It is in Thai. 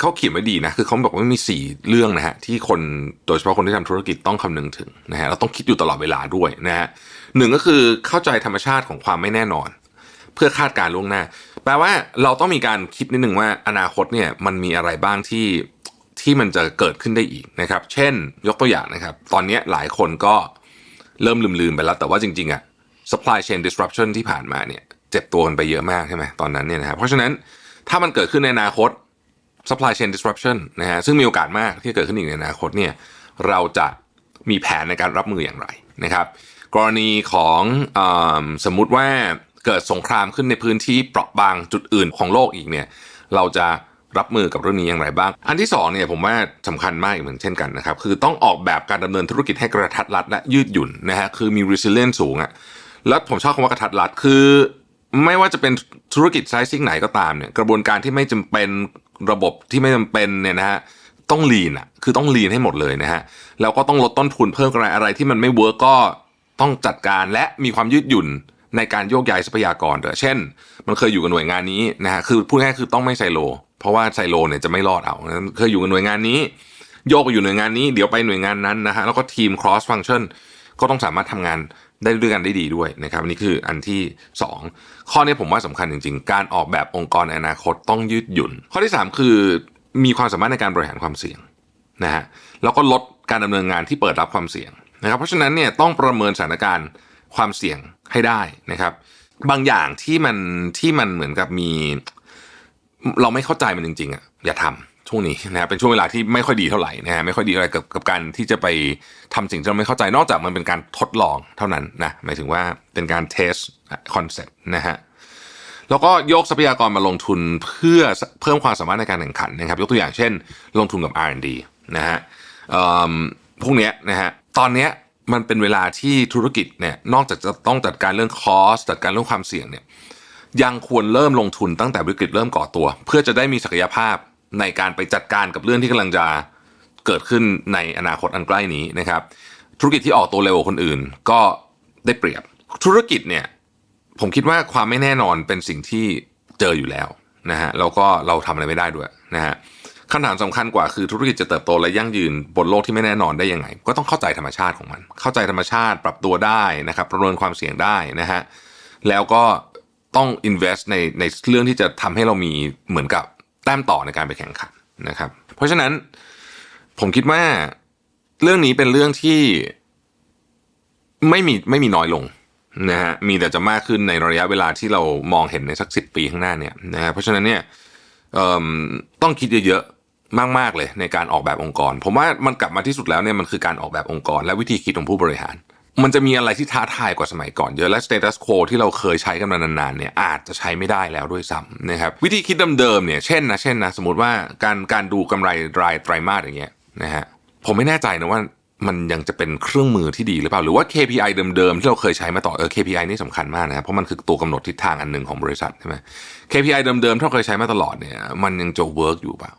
เขาเขียนไว้ดีนะ คือเขาบอกว่ามีสี่เรื่องนะฮะที่คนโดยเฉพาะคนที่ทำธุรกิจต้องคำนึงถึงนะฮะเราต้องคิดอยู่ตลอดเวลาด้วยนะฮะหนึ่งก็คือเข้าใจธรรมชาติของความไม่แน่นอน เพื่อคาดการล่วงหน้า แปลว่าเราต้องมีการคิดนิดหนึ่งว่าอนาคตเนี่ยมันมีอะไรบ้างที่ที่มันจะเกิดขึ้นได้อีกนะครับ เช่น ยกตัวอย่างนะครับ ตอนนี้หลายคนก็เริ่มลืมๆไปแล้ว แต่ว่าจริงๆอะ supply chain disruption ที่ผ่านมาเนี่ยเจ็บตัวกันไปเยอะมากใช่ไหมตอนนั้นเนี่ยนะครับเพราะฉะนั้นถ้ามันเกิดขึ้นในอนาคต supply chain disruption นะฮะซึ่งมีโอกาสมากที่จะเกิดขึ้นอีกในอนาคตเนี่ยเราจะมีแผนในการรับมืออย่างไรนะครับกรณีของอสมมุติว่าเกิดสงครามขึ้นในพื้นที่เปราะบางจุดอื่นของโลกอีกเนี่ยเราจะรับมือกับเรื่องนี้อย่างไรบ้าง อันที่สองเนี่ยผมว่าสำคัญมากเหมือนเช่นกันนะครับ คือต้องออกแบบการดำเนินธุรกิจให้กระทัดรัดและยืดหยุ่นนะฮะ คือมี resilience สูงอะแล้วผมชอบคำว่ากระทัดรัด คือ ไม่ว่าจะเป็นธุรกิจไซซิ่งไหนก็ตามเนี่ย กระบวนการที่ไม่จำเป็น ระบบที่ไม่จำเป็นเนี่ยนะฮะต้องลีนอะคือต้องลีนให้หมดเลยนะฮะแล้วก็ต้องลดต้นทุนเพิ่มอะไรอะไรที่มันไม่เวิร์กก็ต้องจัดการและมีความยืดหยุ่นในการโยกย้ายทรัพยากรด้วยเช่น มันเคยอยู่กับหน่วยงานนี้นะฮะคือพูดง่ายคือต้องไม่ไซโล เพราะว่าไซโลเนี่ยจะไม่รอดเอาเคยอยู่กับหน่วยงานนี้ โยกไปอยู่หน่วยงานนี้เดี๋ยวไปหน่วยงานนั้นนะฮะแล้วก็ทีม cross function ก็ต้องสามารถทำงานได้ด้วยกันได้ดีด้วยนะครับอันนี่คืออันที่ 2 ข้อนี้ผมว่าสำคัญจริง ๆ การออกแบบองค์กรในอนาคตต้องยืดหยุ่น ข้อที่ 3 คือมีความสามารถในการบริหารความเสี่ยงนะฮะแล้วก็ลดการดำเนินงานที่เปิดรับความเสี่ยงนะครับ เพราะฉะนั้นเนี่ยต้องประเมินสถานการณ์ความเสี่ยงให้ได้นะครับ บางอย่างที่มันที่มันเหมือนกับมี เราไม่เข้าใจมันจริงๆอะอย่าทำ ช่วงนี้นะครับเป็นช่วงเวลาที่ไม่ค่อยดีเท่าไหร่นะฮะไม่ค่อยดีอะไรกับกับการที่จะไปทำสิ่งที่เราไม่เข้าใจนอกจากมันเป็นการทดลองเท่านั้นนะหมายถึงว่าเป็นการเทสคอนเซ็ปต์นะฮะแล้วก็ยกทรัพยากรมาลงทุนเพื่อเพิ่มความสามารถในการแข่งขันนะครับ ยกตัวอย่างเช่น ลงทุนกับ R&D นะฮะเอิ่มพวกเนี้ยนะฮะตอนเนี้ยมันเป็นเวลาที่ธุรกิจเนี่ยนอกจากจะต้องจัดการเรื่องคอสจัดการเรื่องความเสี่ยงเนี่ยยังควรเริ่มลงทุนตั้งแต่วิกฤตเริ่มก่อตัว เพื่อจะได้มีศักยภาพ ในการไปจัดการกับเรื่องที่กำลังจะเกิดขึ้นในอนาคตอันใกล้นี้นะครับ ธุรกิจที่ออกตัวเร็วกว่าคนอื่น ก็ได้เปรียบ ธุรกิจเนี่ยผมคิดว่าความไม่แน่นอนเป็นสิ่งที่เจออยู่แล้วนะฮะแล้วก็เราทำอะไรไม่ได้ด้วยนะฮะคำถามสำคัญกว่าคือธุรกิจจะเติบโตและยั่งยืนบนโลกที่ไม่แน่นอนได้ยังไง ก็ต้องเข้าใจธรรมชาติของมัน เข้าใจธรรมชาติปรับตัวได้นะครับประเมินความเสี่ยงได้นะฮะแล้วก็ต้อง invest ในในเรื่องที่จะทำให้เรามีเหมือนกับ แต้มต่อในการไปแข่งขันนะครับ เพราะฉะนั้นผมคิดว่าเรื่องนี้เป็นเรื่องที่ไม่มีไม่มีน้อยลงนะฮะมีแต่จะมากขึ้นในระยะเวลาที่เรามองเห็นในสักสิปีข้างหน้าเนี่ยนะฮะเพราะฉะนั้นเนี่ยต้องคิดเยอะๆมากๆเลยในการออกแบบองค์กร ผมว่ามันกลับมาที่สุดแล้วเนี่ยมันคือการออกแบบองค์กร และวิธีคิดของผู้บริหาร มันจะมีอะไรที่ท้าทายกว่าสมัยก่อนเยอะและ status quo ที่เราเคยใช้กันมานานๆเนี่ยอาจจะใช้ไม่ได้แล้วด้วยซ้ำนะครับวิธีคิดเดิมๆเนี่ยเช่นนะเช่นนะสมมติว่าการการดูกำไรรายไตรมาสอย่างเงี้ยนะฮะผมไม่แน่ใจนะว่ามันยังจะเป็นเครื่องมือที่ดีหรือเปล่า หรือว่า KPI เดิมๆ ที่เราเคยใช้มาต่อเออ KPI นี่สำคัญมากนะครับเพราะมันคือตัวกำหนดทิศทางอันหนึ่งของบริษัทใช่ไหม KPI เดิมๆที่เราเคยใช้มาตลอดเนี่ยมันยังจะ work อยู่เปล่า